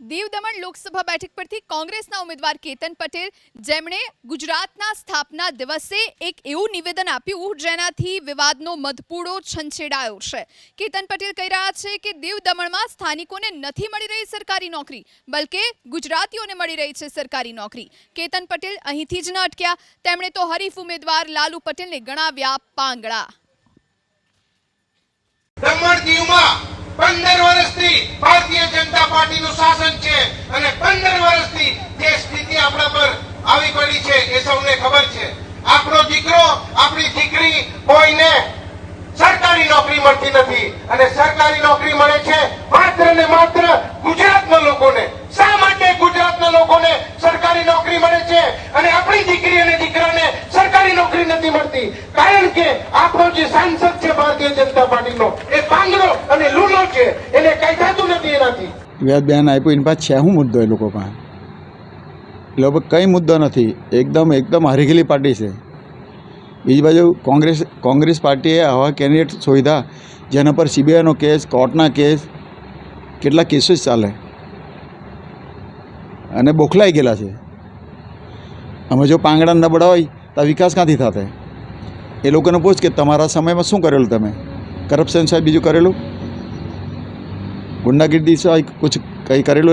દીવ દમણ લોકસભા બેઠક પરથી કોંગ્રેસના ઉમેદવાર કેતન પટેલ, જેમણે ગુજરાતના સ્થાપના દિવસે એક એવું નિવેદન આપ્યું જેનાથી વિવાદનો મધપૂડો છંછેડાયો છે. કેતન પટેલ કહી રહ્યા છે કે દીવ દમણમાં સ્થાનિકોને નથી મળી રહી સરકારી નોકરી, બલકે ગુજરાતીઓને મળી રહી છે સરકારી નોકરી. કેતન પટેલ અહીંથી જ ન અટક્યા. તેમણે તો હરીફ ઉમેદવાર લાલુ પટેલને ગણાવ્યા પાંગડા દમણ દીવમાં પંદર વર્ષથી ભારતીય જનતા પાર્ટીનું શાસન છે અને પંદર વર્ષથી જે સ્થિતિ આપણા પર આવી પડી છે એ સૌને ખબર છે. આપણો દીકરો, આપણી દીકરી કોઈને સરકારી નોકરી મળતી નથી અને સરકારી નોકરી મળે છે માત્ર ને માત્ર ગુજરાતના લોકોને. શા માટે ગુજરાતના લોકોને સરકારી નોકરી મળે છે અને આપણી દીકરી અને દીકરાને સરકારી નોકરી નથી મળતી? કારણ કે આપણો જે સાંસદ છે ભારતીય જનતા પાર્ટીનો અને લૂલો છે. એને કઈ થતું નથી એનાથી. વ્યાજ બેન આપ્યું, એની પાસે છે શું મુદ્દો એ લોકો પાસે? એ લોકો કંઈ મુદ્દો નથી. એકદમ એકદમ હરીખેલી પાર્ટી છે. બીજી બાજુ કોંગ્રેસ કોંગ્રેસ પાર્ટીએ આવા કેન્ડિડેટ શોધ્યા, જેના પર સીબીઆઈનો કેસ, કોર્ટના કેસ, કેટલા કેસો જ ચાલે. અને બોખલાઈ ગયેલા છે. અમે જો પાંગડા નબળા હોય, તો વિકાસ ક્યાંથી થશે? એ લોકોને પૂછ કે તમારા સમયમાં શું કરેલું તમે? કરપ્શન સાહેબ બીજું કરેલું? ગુંડાગીરી કુછ કંઈ કરેલું